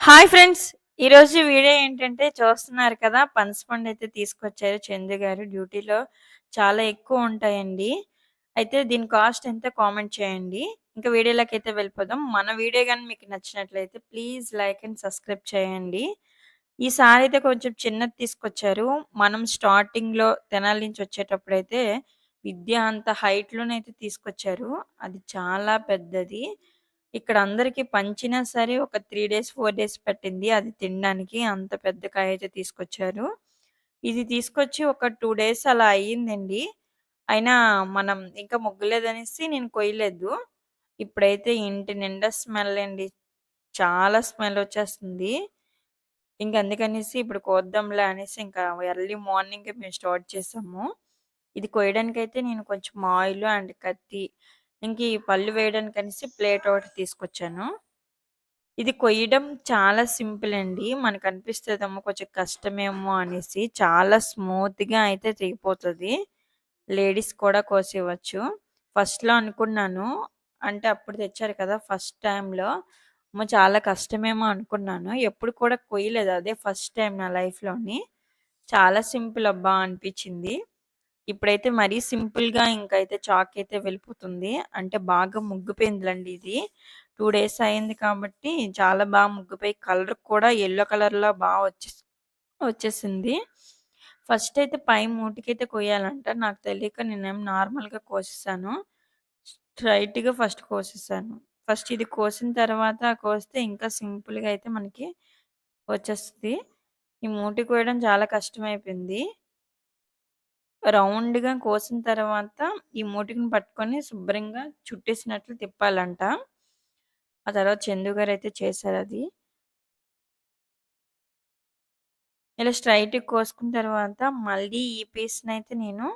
Hi friends! ఈరోజు video ఏంటంటే చూస్తున్నారు కదా! పనసపండు అయితే తీసుకొచ్చారు చందు గారు డ్యూటీలో చాలా ఎక్కువ ఉంటాయండి. అయితే దీని కాస్ట్ ఎంత కామెంట్ చేయండి. ఇంకా వీడియోలోకి అయితే వెళ్ళిపోదాం. మన వీడియో కానీ మీకు నచ్చినట్లయితే ప్లీజ్ లైక్ అండ్ సబ్స్క్రైబ్ చేయండి. ఈసారి అయితే కొంచెం చిన్నది తీసుకొచ్చారు. మనం స్టార్టింగ్‌లో తెనాలి నుంచి అయితే విద్య అంత హైట్‌లోనైతే తీసుకొచ్చారు. అది చాలా పెద్దది. ఇక్కడ అందరికి పంచినా సరే ఒక త్రీ డేస్, ఫోర్ డేస్ పట్టింది అది తినడానికి. అంత పెద్ద కాయ అయితే తీసుకొచ్చారు. ఇది తీసుకొచ్చి ఒక టూ డేస్ అలా అయ్యిందండి. అయినా మనం ఇంకా ముగ్గలేదనేసి నేను కొయ్యలేదు. ఇప్పుడైతే ఇంటి నిండా స్మెల్ అండి. చాలా స్మెల్ వచ్చేస్తుంది. ఇంకా అందుకనేసి ఇప్పుడు కోద్దాంలే అనేసి ఇంకా ఎర్లీ మార్నింగ్ మేము స్టార్ట్ చేసాము. ఇది కొయ్యడానికైతే నేను కొంచెం ఆయిల్ అండ్ కత్తి ఇంక ఈ పళ్ళు వేయడానికి అనేసి ప్లేట్ ఒకటి తీసుకొచ్చాను. ఇది కొయ్యడం చాలా సింపుల్ అండి. మనకనిపిస్తదేమో కొంచెం కష్టమేమో అనేసి. చాలా స్మూత్‌గా అయితే తెగిపోతుంది లేడీస్ కూడా కోసేవచ్చు ఫస్ట్‌లో అనుకున్నాను. అంటే అప్పుడు తెచ్చారు కదా! ఫస్ట్ టైంలో అమ్మో! చాలా కష్టమేమో అనుకున్నాను. ఎప్పుడు కూడా కొయ్యలేదు. అదే ఫస్ట్ టైం నా లైఫ్‌లోని. చాలా సింపుల్ అబ్బా! అనిపించింది ఇప్పుడైతే మరీ సింపుల్‌గా ఇంకైతే చాక్ అయితే వెళ్ళిపోతుంది. అంటే బాగా ముగ్గుపోయిందిలండి ఇది. టూ డేస్ అయింది కాబట్టి చాలా బాగా ముగ్గుపోయి కలర్ కూడా ఎల్లో కలర్‌లో బాగా వచ్చేసి వచ్చేసింది. ఫస్ట్ అయితే పై మూటికైతే కొయ్యాలంట. నాకు తెలియక నేనేం నార్మల్‌గా కోసేసాను. స్ట్రైట్గా ఫస్ట్ కోసేసాను. ఫస్ట్ ఇది కోసిన తర్వాత కోస్తే ఇంకా సింపుల్‌గా అయితే మనకి వచ్చేస్తుంది ఈ మూటి కోయడం చాలా కష్టమైపోయింది. రౌండ్‌గా కోసిన తర్వాత ఈ మూటికిని పట్టుకొని శుభ్రంగా చుట్టేసినట్లు తిప్పాలంట. ఆ తర్వాత చందు గారైతే చేశారది. ఇలా స్ట్రెయిట్‌గా కోసుకున్న తర్వాత మళ్ళీ ఈ పీస్‌నైతే నేను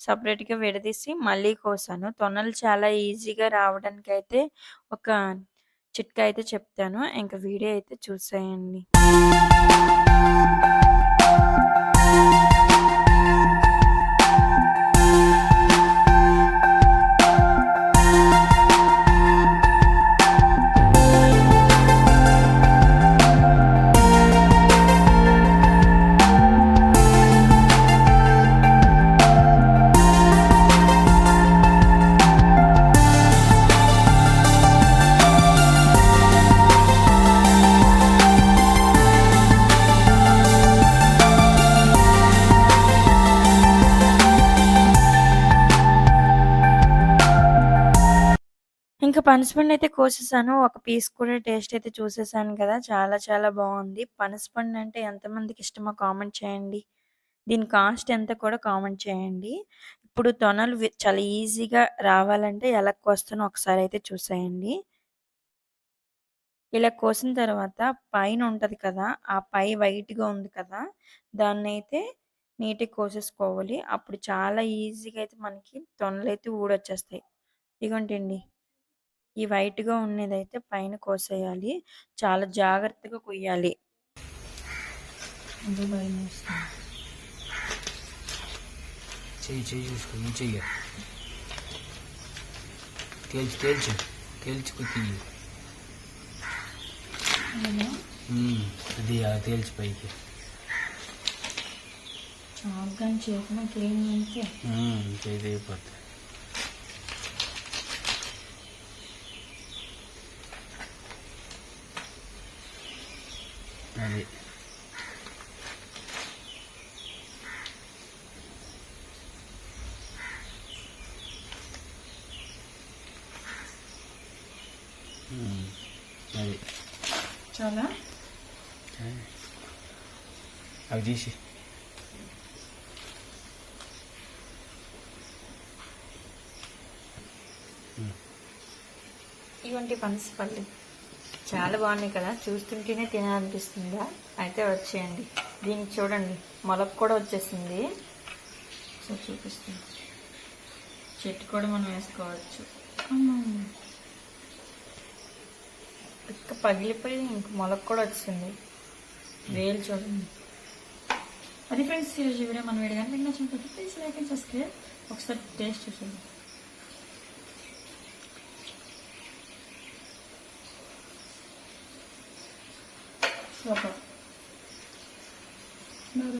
సెపరేట్‌గా విడదీసి మళ్ళీ కోసాను. తొనలు చాలా ఈజీగా రావడానికైతే ఒక చిట్కా అయితే చెప్తాను. ఇంక వీడియో అయితే చూసేయండి. పనసపండు అయితే కోసేసాను. ఒక పీస్ కూడా టేస్ట్ అయితే చూసేసాను కదా! చాలా చాలా బాగుంది పనసపండు అంటే ఎంతమందికి ఇష్టమో కామెంట్ చేయండి. దీని కాస్ట్ ఎంత కూడా కామెంట్ చేయండి. ఇప్పుడు తొనలు చాలా ఈజీగా రావాలంటే ఎలా కోస్తానో ఒకసారి అయితే చూసేయండి. ఇలా కోసిన తర్వాత పైన ఉంటుంది కదా! ఆ పై వైట్‌గా ఉంది కదా! దాన్నైతే నీట్‌గా కోసేసుకోవాలి. అప్పుడు చాలా ఈజీగా అయితే మనకి తొనలు అయితే ఊడొచ్చేస్తాయి. ఇగోంటండి. ఈ వైట్‌గా ఉన్నదైతే పైన కోసేయాలి. చాలా జాగ్రత్తగా కొయ్యాలి. చెయ్యి చెయ్యి చూసుకో చెయ్యి తేల్చి తేల్చు? అది తేల్చి పైకి అయితే అది. అది. చాలా? అవి తీసి. ఇవంటి పనసపల్లి చాలా బాగున్నాయి కదా. చూస్తుంటేనే తినాలనిపిస్తుందా? అయితే వచ్చేయండి. దీనికి చూడండి. మొలక కూడా వచ్చేసింది. సో చూపిస్తుంది చెట్టు కూడా మనం వేసుకోవచ్చు. అమ్మా. పగిలిపోయి ఇంక మొలక కూడా వచ్చింది. వేలు చూడండి. అది ఫ్రెండ్స్ ఈరోజు వీడియో మన వీడియో కానీ నచ్చిన ప్రతి ప్లీజ్ లైక్ అండ్ సబ్స్క్రైబ్ ఒకసారి టేస్ట్ చూసేయండి సూపర్